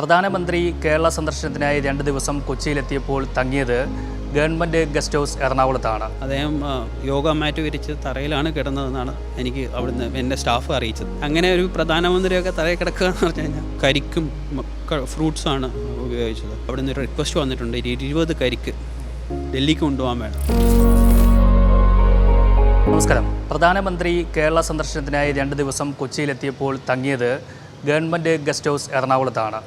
പ്രധാനമന്ത്രി കേരള സന്ദർശനത്തിനായി രണ്ട് ദിവസം കൊച്ചിയിലെത്തിയപ്പോൾ തങ്ങിയത് ഗവൺമെന്റ് ഗസ്റ്റ് ഹൗസ് എറണാകുളത്താണ്. അദ്ദേഹം യോഗ മാറ്റ് വിരിച്ച് തറയിലാണ് കിടന്നതെന്നാണ് എനിക്ക് അവിടുന്ന് എന്റെ സ്റ്റാഫ് അറിയിച്ചത്. അങ്ങനെ ഒരു പ്രധാനമന്ത്രിയൊക്കെ തറയിൽ കിടക്കുക എന്ന് പറഞ്ഞു കഴിഞ്ഞാൽ കരിക്കും ഫ്രൂട്ട്സാണ് ഉപയോഗിച്ചത്. അവിടുന്ന് ഒരു റിക്വസ്റ്റ് വന്നിട്ടുണ്ട് ഇരുപത് കരിക്ക് ഡൽഹിക്ക് കൊണ്ടുപോകാൻ വേണം. നമസ്കാരം. പ്രധാനമന്ത്രി കേരള സന്ദർശനത്തിനായി രണ്ട് ദിവസം കൊച്ചിയിലെത്തിയപ്പോൾ തങ്ങിയത് ഗവൺമെന്റ് ഗസ്റ്റ് ഹൗസ് എറണാകുളത്താണ്.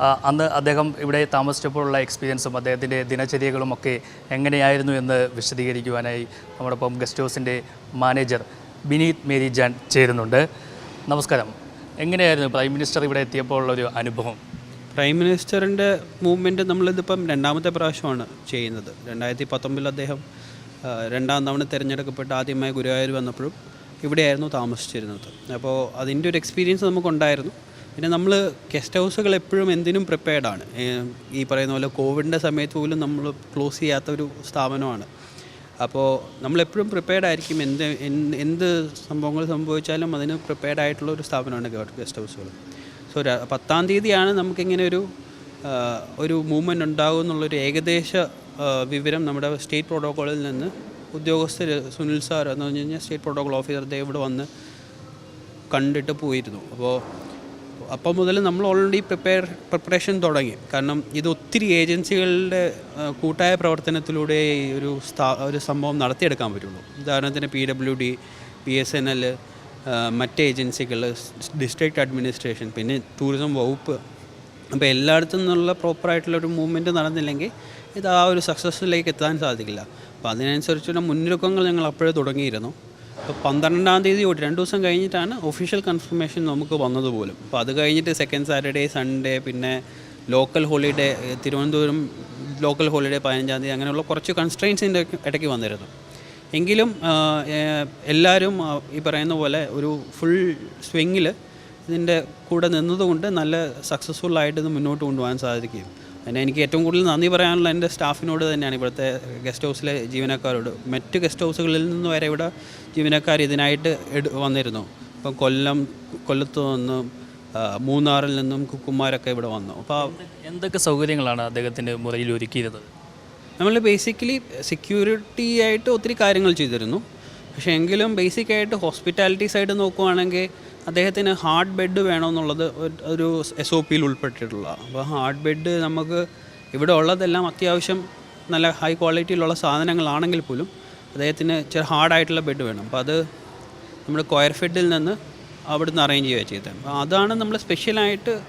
അന്ന് അദ്ദേഹം ഇവിടെ താമസിച്ചപ്പോഴുള്ള എക്സ്പീരിയൻസും അദ്ദേഹത്തിന്റെ ദിനചര്യകളും ഒക്കെ എങ്ങനെയായിരുന്നു എന്ന് വിശദീകരിക്കുവാനായി നമ്മോടൊപ്പം ഗസ്റ്റ് ഹൗസിന്റെ മാനേജർ ബിനീത് മേരി ജാൻ ചേരുന്നുണ്ട്. നമസ്കാരം. എങ്ങനെയായിരുന്നു പ്രൈം മിനിസ്റ്റർ ഇവിടെ എത്തിയപ്പോൾ ഉള്ളൊരു അനുഭവം? പ്രൈം മിനിസ്റ്ററിന്റെ മൂവ്മെന്റ് നമ്മളിതിപ്പം രണ്ടാമത്തെ പ്രാവശ്യമാണ് ചെയ്യുന്നത്. രണ്ടായിരത്തി പത്തൊമ്പതിൽ അദ്ദേഹം രണ്ടാം തവണ തിരഞ്ഞെടുക്കപ്പെട്ട് ആദ്യമായി ഗുരുവായൂർ വന്നപ്പോഴും ഇവിടെയായിരുന്നു താമസിച്ചിരുന്നത്. അപ്പോൾ അതിന്റെ ഒരു എക്സ്പീരിയൻസ് നമുക്കുണ്ടായിരുന്നു. പിന്നെ നമ്മൾ ഗസ്റ്റ് ഹൗസുകൾ എപ്പോഴും എന്തിനും പ്രിപ്പയർഡാണ് ഈ പറയുന്ന പോലെ കോവിഡിന്റെ സമയത്ത് പോലും നമ്മൾ ക്ലോസ് ചെയ്യാത്ത ഒരു സ്ഥാപനമാണ്. അപ്പോൾ നമ്മളെപ്പോഴും പ്രിപ്പയർഡ് ആയിരിക്കും എന്ത് എന്ത് സംഭവങ്ങൾ സംഭവിച്ചാലും അതിന് പ്രിപ്പയർഡ് ആയിട്ടുള്ള ഒരു സ്ഥാപനമാണ് ഗസ്റ്റ് ഹൗസുകൾ സോ പത്താം തീയതിയാണ് നമുക്കിങ്ങനെ ഒരു ഒരു മൂവ്മെന്റ് ഉണ്ടാകും എന്നുള്ളൊരു ഏകദേശ വിവരം നമ്മുടെ സ്റ്റേറ്റ് പ്രോട്ടോക്കോളിൽ നിന്ന് ഉദ്യോഗസ്ഥർ സുനിൽ സാർ എന്ന് പറഞ്ഞു കഴിഞ്ഞാൽ സ്റ്റേറ്റ് പ്രോട്ടോക്കോൾ ഓഫീസർ ഇവിടെ വന്ന് കണ്ടിട്ട് പോയിരുന്നു. അപ്പോൾ അപ്പം മുതൽ നമ്മൾ ഓൾറെഡി പ്രിപ്പയർ പ്രിപ്പറേഷൻ തുടങ്ങി. കാരണം ഇത് ഒത്തിരി ഏജൻസികളുടെ കൂട്ടായ പ്രവർത്തനത്തിലൂടെ ഒരു സ്ഥാ ഒരു സംഭവം നടത്തിയെടുക്കാൻ പറ്റുള്ളൂ. ഉദാഹരണത്തിന് P W D P S N L മറ്റ് ഏജൻസികൾ ഡിസ്ട്രിക്ട് അഡ്മിനിസ്ട്രേഷൻ പിന്നെ ടൂറിസം വകുപ്പ്. അപ്പോൾ എല്ലായിടത്തു നിന്നുള്ള പ്രോപ്പറായിട്ടുള്ള ഒരു മൂവ്മെന്റ് നടന്നില്ലെങ്കിൽ ഇത് ആ ഒരു സക്സസ്സിലേക്ക് എത്താൻ സാധിക്കില്ല. അപ്പോൾ അതിനനുസരിച്ചുള്ള മുന്നൊരുക്കങ്ങൾ ഞങ്ങൾ അപ്പോഴേ തുടങ്ങിയിരുന്നു. അപ്പോൾ പന്ത്രണ്ടാം തീയതി തൊട്ട് രണ്ട് ദിവസം കഴിഞ്ഞിട്ടാണ് ഒഫീഷ്യൽ കൺഫർമേഷൻ നമുക്ക് വന്നത് പോലും. അപ്പോൾ അത് കഴിഞ്ഞിട്ട് സെക്കൻഡ് സാറ്റർഡേ സൺഡേ പിന്നെ local holiday Thiruvananthapuram local holiday പതിനഞ്ചാം തീയതി അങ്ങനെയുള്ള കുറച്ച് കൺസ്ട്രെയിൻസിന്റെ ഇടയ്ക്ക് വന്നിരുന്നു. എങ്കിലും എല്ലാവരും ഈ പറയുന്ന പോലെ ഒരു ഫുൾ സ്വിങ്ങിൽ ഇതിന്റെ കൂടെ നിന്നതുകൊണ്ട് നല്ല സക്സസ്ഫുൾ ആയിട്ട് ഇത് മുന്നോട്ട് കൊണ്ടുപോകാൻ സാധിക്കും പിന്നെ എനിക്ക് ഏറ്റവും കൂടുതൽ നന്ദി പറയാനുള്ള എന്റെ സ്റ്റാഫിനോട് തന്നെയാണ് ഇവിടുത്തെ ഗസ്റ്റ് ഹൗസിലെ ജീവനക്കാരോട്. മറ്റ് ഗസ്റ്റ് ഹൗസുകളിൽ നിന്ന് വരെ ഇവിടെ ജീവനക്കാർ ഇതിനായിട്ട് എടു വന്നിരുന്നു. ഇപ്പം കൊല്ലം കൊല്ലത്തു നിന്നും മൂന്നാറിൽ നിന്നും കുക്കുമാരൊക്കെ ഇവിടെ വന്നു. അപ്പോൾ എന്തൊക്കെ സൗകര്യങ്ങളാണ് അദ്ദേഹത്തിന്റെ മുറിയിൽ ഒരുക്കിയിരുന്നത്? നമ്മൾ ബേസിക്കലി സെക്യൂരിറ്റി ആയിട്ട് ഒത്തിരി കാര്യങ്ങൾ ചെയ്തിരുന്നു. പക്ഷേ എങ്കിലും ബേസിക് ആയിട്ട് ഹോസ്പിറ്റാലിറ്റി സൈഡ് നോക്കുവാണെങ്കിൽ അദ്ദേഹത്തിന് ഹാർഡ് ബെഡ് വേണമെന്നുള്ളത് ഒരു- എസ് ഒ പിയിൽ ഉൾപ്പെട്ടിട്ടുള്ള. അപ്പോൾ ഹാർഡ് ബെഡ് നമുക്ക് ഇവിടെ ഉള്ളതെല്ലാം അത്യാവശ്യം നല്ല ഹൈ ക്വാളിറ്റിയിലുള്ള സാധനങ്ങളാണെങ്കിൽ പോലും അദ്ദേഹത്തിന് ചില ഹാർഡായിട്ടുള്ള ബെഡ് വേണം. അപ്പോൾ അത് നമ്മുടെ കൊയർ ഫെഡിൽ നിന്ന് അവിടുന്ന് അറേഞ്ച് ചെയ്യുക ചെയ്തത്. അപ്പോൾ അതാണ് നമ്മൾ സ്പെഷ്യലായിട്ട്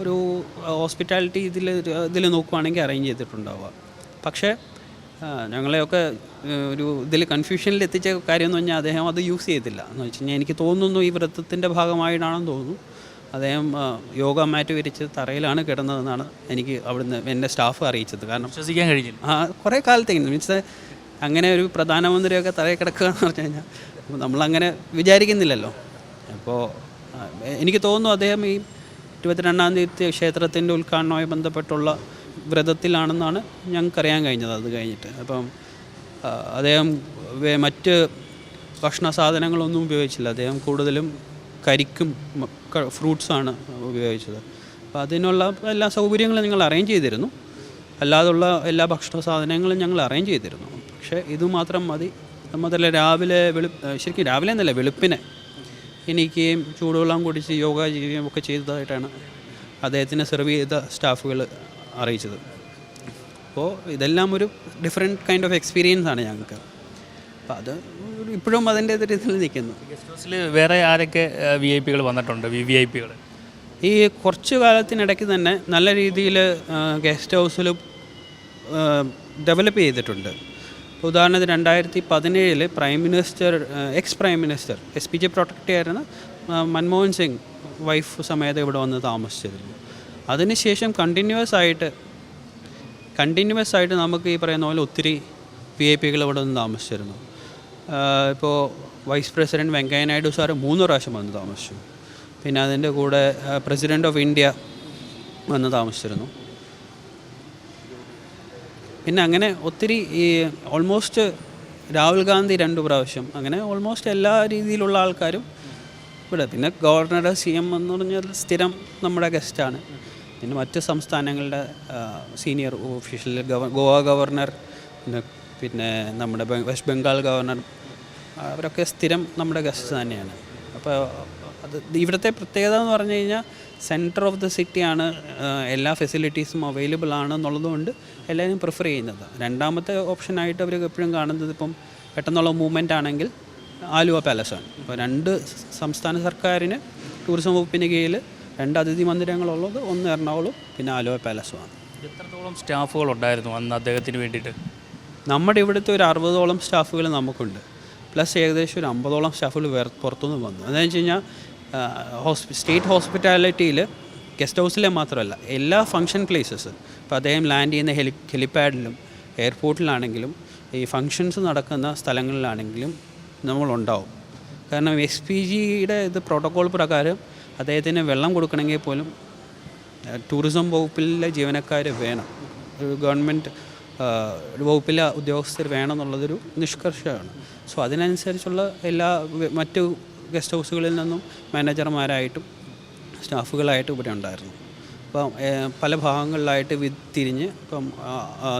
ഒരു ഹോസ്പിറ്റാലിറ്റി ഇതിൽ ഇതിൽ നോക്കുവാണെങ്കിൽ അറേഞ്ച് ചെയ്തിട്ടുണ്ടാവുക. പക്ഷേ ഞങ്ങളെയൊക്കെ ഒരു ഇതിൽ കൺഫ്യൂഷനിൽ എത്തിച്ച കാര്യം എന്ന് പറഞ്ഞാൽ അദ്ദേഹം അത് യൂസ് ചെയ്തില്ല. എന്ന് വെച്ച് കഴിഞ്ഞാൽ എനിക്ക് തോന്നുന്നു ഈ വ്രതത്തിന്റെ ഭാഗമായിട്ടാണെന്ന് തോന്നുന്നു. അദ്ദേഹം യോഗ മാറ്റ് വിരിച്ച് തറയിലാണ് കിടന്നതെന്നാണ് എനിക്ക് അവിടുന്ന് എന്റെ സ്റ്റാഫ് അറിയിച്ചത്. കാരണം വിശ്വസിക്കാൻ കഴിഞ്ഞില്ല. ആ കുറേ കാലത്തേക്ക്. മീൻസ് അങ്ങനെ ഒരു പ്രധാനമന്ത്രിയൊക്കെ തറയിൽ കിടക്കുക എന്ന് പറഞ്ഞു കഴിഞ്ഞാൽ നമ്മളങ്ങനെ വിചാരിക്കുന്നില്ലല്ലോ. അപ്പോൾ എനിക്ക് തോന്നുന്നു അദ്ദേഹം ഈ ഇരുപത്തിരണ്ടാം തീയതി ക്ഷേത്രത്തിന്റെ ഉദ്ഘാടനവുമായി ബന്ധപ്പെട്ടുള്ള വ്രതത്തിലാണെന്നാണ് ഞങ്ങൾക്കറിയാൻ കഴിഞ്ഞത് അത് കഴിഞ്ഞിട്ട്. അപ്പം അദ്ദേഹം മറ്റ് ഭക്ഷണ സാധനങ്ങളൊന്നും ഉപയോഗിച്ചില്ല. അദ്ദേഹം കൂടുതലും കരിക്കും ഫ്രൂട്ട്സാണ് ഉപയോഗിച്ചത്. അപ്പോൾ അതിനുള്ള എല്ലാ സൗകര്യങ്ങളും ഞങ്ങൾ അറേഞ്ച് ചെയ്തിരുന്നു. അല്ലാതുള്ള എല്ലാ ഭക്ഷണ സാധനങ്ങളും ഞങ്ങൾ അറേഞ്ച് ചെയ്തിരുന്നു. പക്ഷേ ഇത് മാത്രം മതി. മാത്രമല്ല രാവിലെ വെളു ശരിക്കും രാവിലെ എന്നല്ല വെളുപ്പിനെ എണീക്കുകയും ചൂടുവെള്ളം കുടിച്ച് യോഗ ചെയ്യുകയും ഒക്കെ ചെയ്തതായിട്ടാണ് അദ്ദേഹത്തിന് സെർവ് ചെയ്ത സ്റ്റാഫുകൾ അറിയിച്ചത്. അപ്പോൾ ഇതെല്ലാം ഒരു ഡിഫറെന്റ് കൈൻഡ് ഓഫ് എക്സ്പീരിയൻസ് ആണ് ഞങ്ങൾക്ക്. അപ്പോൾ അത് ഇപ്പോഴും അതിന്റെ രീതിയിൽ നിൽക്കുന്നു. ഗസ്റ്റ് ഹൗസിൽ വേറെ ആരൊക്കെ വി ഐ പികൾ വന്നിട്ടുണ്ട് വി വി ഐ പികൾ ഈ കുറച്ച് കാലത്തിനിടയ്ക്ക് തന്നെ നല്ല രീതിയിൽ ഗസ്റ്റ് ഹൗസിൽ ഡെവലപ്പ് ചെയ്തിട്ടുണ്ട്. ഉദാഹരണത്തിന് രണ്ടായിരത്തി പതിനേഴിൽ prime minister ex prime minister S P J protect ആയിരുന്ന മൻമോഹൻ സിംഗ് വൈഫ് സമേതം ഇവിടെ വന്ന് താമസിച്ചിരുന്നു. അതിനുശേഷം കണ്ടിന്യൂസ് ആയിട്ട് കണ്ടിന്യൂസ് ആയിട്ട് നമുക്ക് ഈ പറയുന്ന പോലെ ഒത്തിരി വി ഐ പികൾ ഇവിടെ നിന്ന് താമസിച്ചിരുന്നു. ഇപ്പോൾ vice president Venkaiah Naidu sir മൂന്ന് പ്രാവശ്യം വന്ന് താമസിച്ചു. പിന്നെ അതിന്റെ കൂടെ പ്രസിഡന്റ് ഓഫ് ഇന്ത്യ വന്ന് താമസിച്ചിരുന്നു. പിന്നെ അങ്ങനെ ഒത്തിരി ഈ ഓൾമോസ്റ്റ് രാഹുൽ ഗാന്ധി രണ്ട് പ്രാവശ്യം അങ്ങനെ ഓൾമോസ്റ്റ് എല്ലാ രീതിയിലുള്ള ആൾക്കാരും ഇവിടെ. പിന്നെ ഗവർണറുടെ സി എം എന്ന് പറഞ്ഞാൽ സ്ഥിരം നമ്മുടെ ഗസ്റ്റാണ് പിന്നെ മറ്റ് സംസ്ഥാനങ്ങളുടെ സീനിയർ ഒഫീഷ്യൽ ഗവ ഗോവ ഗവർണർ പിന്നെ നമ്മുടെ വെസ്റ്റ് ബംഗാൾ ഗവർണർ അവരൊക്കെ സ്ഥിരം നമ്മുടെ ഗസ്റ്റ് തന്നെയാണ്. അപ്പോൾ അത് ഇവിടുത്തെ പ്രത്യേകത എന്ന് പറഞ്ഞു കഴിഞ്ഞാൽ സെന്റർ ഓഫ് ദ സിറ്റിയാണ് എല്ലാ ഫെസിലിറ്റീസും അവൈലബിൾ ആണ് എന്നുള്ളതുകൊണ്ട് എല്ലാവരും പ്രിഫർ ചെയ്യുന്നത്. രണ്ടാമത്തെ ഓപ്ഷനായിട്ട് അവർ എപ്പോഴും കാണുന്നത് ഇപ്പം പെട്ടെന്നുള്ള മൂവ്മെന്റ് ആണെങ്കിൽ ആലുവ പാലസാണ് അപ്പോൾ രണ്ട് സംസ്ഥാന സർക്കാരിന് ടൂറിസം വകുപ്പിന് കീഴിൽ രണ്ട് അതിഥി മന്ദിരങ്ങളുള്ളത്. ഒന്ന് എറണാകുളം പിന്നെ ആലുവ പാലസുമാണ് എത്രത്തോളം സ്റ്റാഫുകൾ ഉണ്ടായിരുന്നു അന്ന് അദ്ദേഹത്തിന് വേണ്ടിയിട്ട്? നമ്മുടെ ഇവിടുത്തെ ഒരു അറുപതോളം സ്റ്റാഫുകൾ നമുക്കുണ്ട്. പ്ലസ് ഏകദേശം ഒരു അമ്പതോളം സ്റ്റാഫുകൾ വേറെ പുറത്തുനിന്ന് വന്നു. എന്താണെന്ന് വെച്ച് കഴിഞ്ഞാൽ ഹോസ്പി സ്റ്റേറ്റ് ഹോസ്പിറ്റാലിറ്റിയിൽ ഗസ്റ്റ് ഹൗസിലെ മാത്രമല്ല എല്ലാ ഫങ്ഷൻ പ്ലേസസ് ഇപ്പോൾ അദ്ദേഹം ലാൻഡ് ചെയ്യുന്ന ഹെലി ഹെലിപ്പാഡിലും എയർപോർട്ടിലാണെങ്കിലും ഈ ഫങ്ഷൻസ് നടക്കുന്ന സ്ഥലങ്ങളിലാണെങ്കിലും നമ്മളുണ്ടാവും. കാരണം എസ് പി ജിയുടെ ഇത് പ്രോട്ടോകോൾ പ്രകാരം അദ്ദേഹത്തിന് വെള്ളം കൊടുക്കണമെങ്കിൽ പോലും ടൂറിസം വകുപ്പിലെ ജീവനക്കാർ വേണം. ഒരു ഗവൺമെന്റ് വകുപ്പിലെ ഉദ്യോഗസ്ഥർ വേണം എന്നുള്ളതൊരു നിഷ്കർഷമാണ് സോ അതിനനുസരിച്ചുള്ള എല്ലാ മറ്റു ഗസ്റ്റ് ഹൗസുകളിൽ നിന്നും മാനേജർമാരായിട്ടും സ്റ്റാഫുകളായിട്ടും ഇവിടെ ഉണ്ടായിരുന്നു. അപ്പം പല ഭാഗങ്ങളിലായിട്ട് വി തിരിഞ്ഞ് ഇപ്പം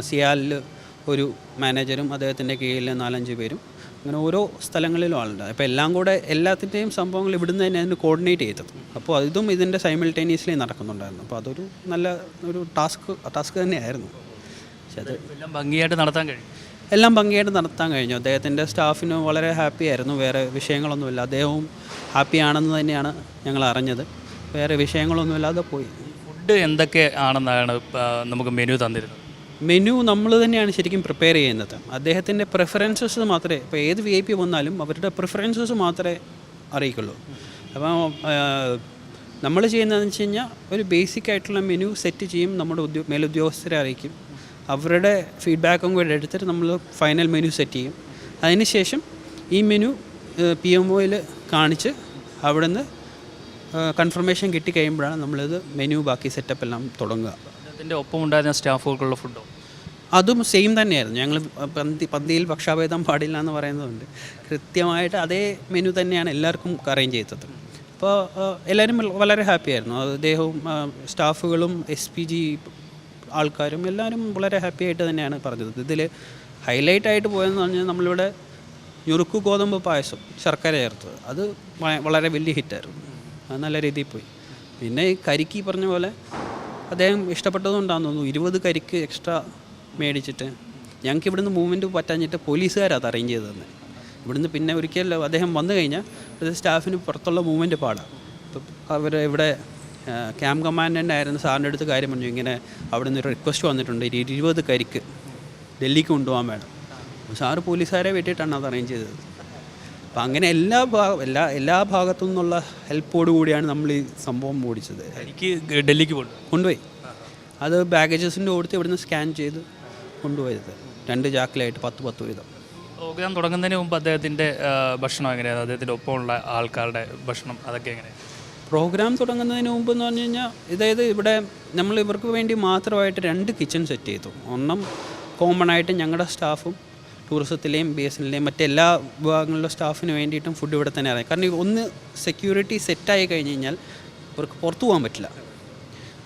സിയാലിൽ ഒരു മാനേജരും അദ്ദേഹത്തിന്റെ കീഴിൽ നാലഞ്ച് പേരും അങ്ങനെ ഓരോ സ്ഥലങ്ങളിലും ആളുണ്ട്. അപ്പോൾ എല്ലാം കൂടെ എല്ലാത്തിന്റെയും സംഭവങ്ങൾ ഇവിടുന്ന് തന്നെ അതിന് കോർഡിനേറ്റ് ചെയ്തത്. അപ്പോൾ ഇതും ഇതിന്റെ സൈമിൾട്ടേനിയസ്ലി നടക്കുന്നുണ്ടായിരുന്നു. അപ്പോൾ അതൊരു നല്ല ഒരു ടാസ്ക് ടാസ്ക് തന്നെയായിരുന്നു. പക്ഷെ അത് എല്ലാം ഭംഗിയായിട്ട് നടത്താൻ കഴിയും. എല്ലാം ഭംഗിയായിട്ട് നടത്താൻ കഴിഞ്ഞു. അദ്ദേഹത്തിന്റെ സ്റ്റാഫിന് വളരെ ഹാപ്പി ആയിരുന്നു. വേറെ വിഷയങ്ങളൊന്നുമില്ല. അദ്ദേഹവും ഹാപ്പിയാണെന്ന് തന്നെയാണ് ഞങ്ങൾ അറിഞ്ഞത്. വേറെ വിഷയങ്ങളൊന്നുമില്ലാതെ പോയി. ഫുഡ് എന്തൊക്കെ ആണെന്നാണ് നമുക്ക് മെനു തന്നിരുന്നത്? മെനു നമ്മൾ തന്നെയാണ് ശരിക്കും പ്രിപ്പയർ ചെയ്യുന്നത്. അദ്ദേഹത്തിന്റെ പ്രിഫറൻസസ് മാത്രമേ ഇപ്പോൾ ഏത് വി ഐ പി വന്നാലും അവരുടെ പ്രിഫറൻസസ് മാത്രമേ അറിയിക്കുള്ളൂ. അപ്പോൾ നമ്മൾ ചെയ്യുന്നതെന്ന് വെച്ച് കഴിഞ്ഞാൽ ഒരു ബേസിക് ആയിട്ടുള്ള മെനു സെറ്റ് ചെയ്യും നമ്മുടെ ഉദ്യോ മേലുദ്യോഗസ്ഥരെ അറിയിക്കും. അവരുടെ ഫീഡ്ബാക്കും കൂടെ എടുത്തിട്ട് നമ്മൾ ഫൈനൽ മെനു സെറ്റ് ചെയ്യും. അതിനുശേഷം ഈ മെനു പി എം ഒയിൽ കാണിച്ച് അവിടുന്ന് കൺഫർമേഷൻ കിട്ടിക്കഴിയുമ്പോഴാണ് നമ്മളിത് മെനു ബാക്കി സെറ്റപ്പ് എല്ലാം തുടങ്ങുക. അതിന്റെ ഒപ്പം ഉണ്ടായിരുന്ന സ്റ്റാഫുകൾക്കുള്ള ഫുഡോ അതും സെയിം തന്നെയായിരുന്നു. ഞങ്ങൾ പന്തി പന്തിയിൽ പക്ഷാഭേദം പാടില്ല എന്ന് പറയുന്നതുകൊണ്ട് കൃത്യമായിട്ട് അതേ മെനു തന്നെയാണ് എല്ലാവർക്കും അറേഞ്ച് ചെയ്തത്. അപ്പോൾ എല്ലാവരും വളരെ ഹാപ്പി ആയിരുന്നു. അദ്ദേഹവും സ്റ്റാഫുകളും എസ് പി ജി ആൾക്കാരും എല്ലാവരും വളരെ ഹാപ്പി ആയിട്ട് തന്നെയാണ് പറഞ്ഞത്. ഇതിൽ ഹൈലൈറ്റ് ആയിട്ട് പോയെന്ന് പറഞ്ഞാൽ നമ്മളിവിടെ ഞുറുക്കു ഗോതമ്പ് പായസം ശർക്കര ചേർത്തത്. അത് വളരെ വലിയ ഹിറ്റായിരുന്നു അത് നല്ല രീതിയിൽ പോയി. പിന്നെ കരിക്ക് പറഞ്ഞ പോലെ അദ്ദേഹം ഇഷ്ടപ്പെട്ടതുകൊണ്ടാണെന്ന് തോന്നുന്നു. ഇരുപത് കരിക്ക് എക്സ്ട്രാ മേടിച്ചിട്ട്. ഞങ്ങൾക്ക് ഇവിടുന്ന് മൂവ്മെന്റ് പറ്റാഞ്ഞിട്ട് പോലീസുകാരത് അറേഞ്ച് ചെയ്ത് തന്നെ ഇവിടുന്ന് പിന്നെ ഒരിക്കൽ അദ്ദേഹം വന്നു കഴിഞ്ഞാൽ സ്റ്റാഫിന് പുറത്തുള്ള മൂവ്മെന്റ് പാടാം. ഇപ്പം അവർ ഇവിടെ ക്യാമ്പ് കമാൻഡന്റ് ആയിരുന്ന സാറിന്റെ അടുത്ത് കാര്യം പറഞ്ഞു. ഇങ്ങനെ അവിടെ നിന്ന് ഒരു റിക്വസ്റ്റ് വന്നിട്ടുണ്ട്. ഒരു ഇരുപത് കരിക്ക് ഡൽഹിക്ക് കൊണ്ടുപോകാൻ വേണം. സാറ് പോലീസുകാരെ വെട്ടിയിട്ടാണ് അത് അറേഞ്ച് ചെയ്തത്. അപ്പം അങ്ങനെ എല്ലാ ഭാഗം എല്ലാ എല്ലാ ഭാഗത്തു നിന്നുള്ള ഹെൽപ്പോട് കൂടിയാണ് നമ്മൾ ഈ സംഭവം ഓടിച്ചത്. എനിക്ക് ഡൽഹിക്ക് കൊണ്ടുപോയി. അത് ബാഗേജസിന്റെ കൊടുത്ത് ഇവിടുന്ന് സ്കാൻ ചെയ്ത് കൊണ്ടുപോയത്. രണ്ട് ചാക്കിലായിട്ട് പത്ത് പത്ത് വീതം. പ്രോഗ്രാം തുടങ്ങുന്നതിന് മുമ്പ് അദ്ദേഹത്തിന്റെ ഭക്ഷണം എങ്ങനെയാണ് അദ്ദേഹത്തിന്റെ ഒപ്പമുള്ള ആൾക്കാരുടെ ഭക്ഷണം അതൊക്കെ എങ്ങനെയാണ് പ്രോഗ്രാം തുടങ്ങുന്നതിന് മുമ്പ് എന്ന് പറഞ്ഞു കഴിഞ്ഞാൽ ഇതായത് ഇവിടെ നമ്മൾ ഇവർക്ക് വേണ്ടി മാത്രമായിട്ട് രണ്ട് കിച്ചൺ സെറ്റ് ചെയ്തു. ഒന്നും കോമൺ ആയിട്ട് ഞങ്ങളുടെ സ്റ്റാഫും ടൂറിസത്തിലെയും ബി എസ് എന്നിലെയും മറ്റെല്ലാ വിഭാഗങ്ങളിലെ സ്റ്റാഫിന് വേണ്ടിയിട്ടും ഫുഡ് ഇവിടെ തന്നെ ഇറങ്ങി. കാരണം ഒന്ന് സെക്യൂരിറ്റി സെറ്റായി കഴിഞ്ഞ് കഴിഞ്ഞാൽ ഇവർക്ക് പുറത്തു പോകാൻ പറ്റില്ല.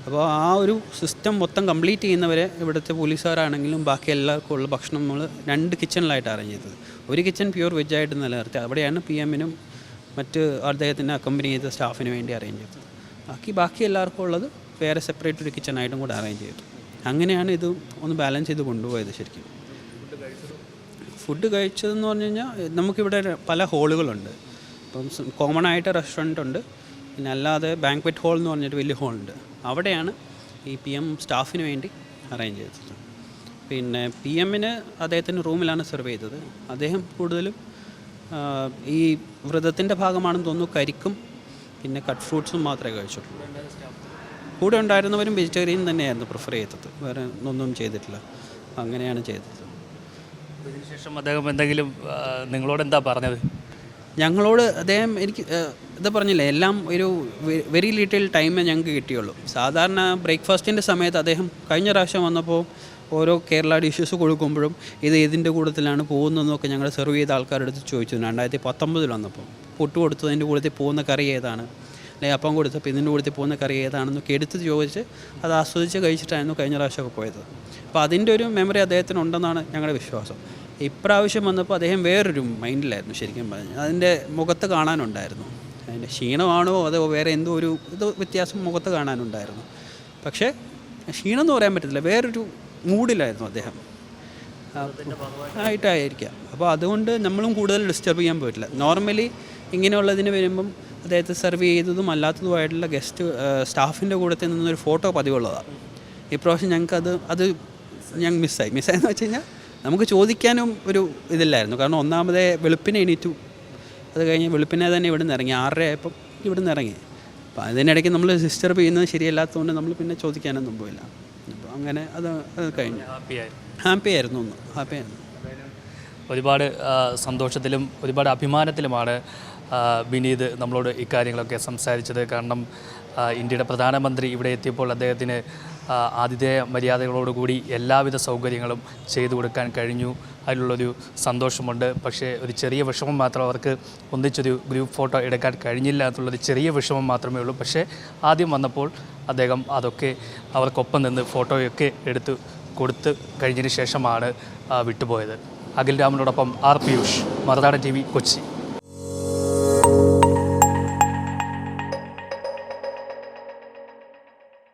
അപ്പോൾ ആ ഒരു സിസ്റ്റം മൊത്തം കംപ്ലീറ്റ് ചെയ്യുന്നവരെ ഇവിടുത്തെ പോലീസുകാരാണെങ്കിലും ബാക്കി എല്ലാവർക്കും ഉള്ള ഭക്ഷണം നമ്മൾ രണ്ട് കിച്ചണിലായിട്ട് അറേഞ്ച് ചെയ്തത്. ഒരു കിച്ചൺ പ്യൂർ വെജായിട്ട് നിലനിർത്തി. അവിടെയാണ് പി എമ്മിനും മറ്റ് അദ്ദേഹത്തിന്റെ അക്കമ്പനി ചെയ്ത സ്റ്റാഫിന് വേണ്ടി അറേഞ്ച് ചെയ്തത്. ബാക്കി ബാക്കി എല്ലാവർക്കും ഉള്ളത് വേറെ സെപ്പറേറ്റ് ഒരു കിച്ചണായിട്ടും കൂടെ അറേഞ്ച് ചെയ്തു. അങ്ങനെയാണ് ഇത് ഒന്ന് ബാലൻസ് ചെയ്ത് കൊണ്ടുപോയത് ശരിക്കും. ഫുഡ് കഴിച്ചതെന്ന് പറഞ്ഞു കഴിഞ്ഞാൽ നമുക്കിവിടെ പല ഹോളുകളുണ്ട് ഇപ്പം കോമൺ ആയിട്ട് റെസ്റ്റോറന്റ് ഉണ്ട്. പിന്നെ അല്ലാതെ ബാങ്ക്വറ്റ് ഹോൾ എന്ന് പറഞ്ഞിട്ട് വലിയ ഹോളുണ്ട് അവിടെയാണ് ഈ പി എം സ്റ്റാഫിന് വേണ്ടി അറേഞ്ച് ചെയ്തത് പിന്നെ പി എമ്മിന് അദ്ദേഹത്തിന്റെ റൂമിലാണ് സെർവ് ചെയ്തത്. അദ്ദേഹം കൂടുതലും ഈ വ്രതത്തിന്റെ ഭാഗമാണെന്ന് തോന്നുന്നു കരിക്കും പിന്നെ കട്ട് ഫ്രൂട്ട്സും മാത്രമേ കഴിച്ചിട്ടുള്ളൂ. കൂടെ ഉണ്ടായിരുന്നവരും വെജിറ്റേറിയൻ തന്നെയായിരുന്നു പ്രിഫർ ചെയ്തത്. വേറെ ഒന്നും ചെയ്തിട്ടില്ല. അങ്ങനെയാണ് ചെയ്തത്. അതിനുശേഷം അദ്ദേഹം എന്തെങ്കിലും നിങ്ങളോട് എന്താ പറഞ്ഞത്? ഞങ്ങളോട് അദ്ദേഹം എനിക്ക് ഇത് പറഞ്ഞില്ലേ എല്ലാം ഒരു വെരി ലിറ്റിൽ ടൈമേ ഞങ്ങൾക്ക് കിട്ടിയുള്ളൂ. സാധാരണ ബ്രേക്ക്ഫാസ്റ്റിന്റെ സമയത്ത് അദ്ദേഹം കഴിഞ്ഞ പ്രാവശ്യം വന്നപ്പോൾ ഓരോ കേരള ഡിഷസ് കൊടുക്കുമ്പോഴും ഇത് ഇതിന്റെ കൂട്ടത്തിലാണ് പോകുന്നതെന്നൊക്കെ ഞങ്ങൾ സെർവ് ചെയ്ത ആൾക്കാരുടെ അടുത്ത് ചോദിച്ചു. രണ്ടായിരത്തി പത്തൊമ്പതിൽ വന്നപ്പോൾ പൊട്ട് കൊടുത്തതിന്റെ കൂട്ടത്തിൽ പോകുന്ന കറി ഏതാണ്? അല്ലെങ്കിൽ അപ്പം കൊടുത്തപ്പോൾ ഇതിന്റെ കൂട്ടത്തിൽ പോകുന്ന കറി ഏതാണെന്നൊക്കെ എടുത്ത് ചോദിച്ച് അത് ആസ്വദിച്ച് കഴിച്ചിട്ടായിരുന്നു കഴിഞ്ഞ പ്രാവശ്യമൊക്കെ പോയത്. അപ്പോൾ അതിന്റെ ഒരു മെമ്മറി അദ്ദേഹത്തിന് ഉണ്ടെന്നാണ് ഞങ്ങളുടെ വിശ്വാസം. ഇപ്രാവശ്യം വന്നപ്പോൾ അദ്ദേഹം വേറൊരു മൈൻഡിലായിരുന്നു ശരിക്കും പറഞ്ഞാൽ. അതിന്റെ മുഖത്ത് കാണാനുണ്ടായിരുന്നു. അതിന്റെ ക്ഷീണമാണോ അതോ വേറെ എന്തോ ഒരു ഇത് വ്യത്യാസം മുഖത്ത് കാണാനുണ്ടായിരുന്നു. പക്ഷേ ക്ഷീണം എന്ന് പറയാൻ പറ്റത്തില്ല. വേറൊരു മൂഡിലായിരുന്നു അദ്ദേഹം. ആയിട്ടായിരിക്കാം. അപ്പോൾ അതുകൊണ്ട് നമ്മളും കൂടുതൽ ഡിസ്റ്റർബ് ചെയ്യാൻ പറ്റില്ല. നോർമലി ഇങ്ങനെയുള്ളതിന് വരുമ്പം അദ്ദേഹത്തെ സെർവ് ചെയ്തതും അല്ലാത്തതുമായിട്ടുള്ള ഗസ്റ്റ് സ്റ്റാഫിന്റെ കൂടത്തിൽ നിന്നൊരു ഫോട്ടോ പതിവുള്ളതാണ്. ഇപ്രാവശ്യം ഞങ്ങൾക്കത് അത് അത് ഞങ്ങൾ മിസ്സായി മിസ്സായെന്ന് വെച്ച് കഴിഞ്ഞാൽ നമുക്ക് ചോദിക്കാനും ഒരു ഇതില്ലായിരുന്നു. കാരണം ഒന്നാമതേ വെളുപ്പിനെ എണീറ്റു. അത് കഴിഞ്ഞ് വെളുപ്പിനെ തന്നെ ഇവിടെ നിന്ന് ഇറങ്ങി. ആറര ആയപ്പം ഇവിടെ നിന്ന് ഇറങ്ങി അപ്പോൾ അതിനിടയ്ക്ക് നമ്മൾ ഡിസ്റ്റർബ് ചെയ്യുന്നത് ശരിയല്ലാത്തതുകൊണ്ട് നമ്മൾ പിന്നെ ചോദിക്കാനൊന്നും പോയില്ല. അപ്പോൾ അങ്ങനെ അത് അത് കഴിഞ്ഞു. ഹാപ്പി ആയിരുന്നു. ഒന്ന്. ഹാപ്പി ആയിരുന്നു. ഒരുപാട് സന്തോഷത്തിലും ഒരുപാട് അഭിമാനത്തിലുമാണ് വിനീത് നമ്മളോട് ഇക്കാര്യങ്ങളൊക്കെ സംസാരിച്ചത്. കാരണം ഇന്ത്യയുടെ പ്രധാനമന്ത്രി ഇവിടെ എത്തിയപ്പോൾ അദ്ദേഹത്തിന് ആതിഥേയ മര്യാദകളോടുകൂടി എല്ലാവിധ സൗകര്യങ്ങളും ചെയ്തു കൊടുക്കാൻ കഴിഞ്ഞു. അതിലുള്ളൊരു സന്തോഷമുണ്ട്. പക്ഷേ ഒരു ചെറിയ വിഷമം മാത്രം അവർക്ക് ഒന്നിച്ചൊരു ഗ്രൂപ്പ് ഫോട്ടോ എടുക്കാൻ കഴിഞ്ഞില്ല എന്നുള്ളൊരു ചെറിയ വിഷമം മാത്രമേ ഉള്ളൂ. പക്ഷേ ആദ്യം വന്നപ്പോൾ അദ്ദേഹം അതൊക്കെ അവർക്കൊപ്പം നിന്ന് ഫോട്ടോയൊക്കെ എടുത്ത് കൊടുത്ത് കഴിഞ്ഞതിന് ശേഷമാണ് വിട്ടുപോയത്. Akhil രാമനോടൊപ്പം R Piyush Marunadan T V Kochi.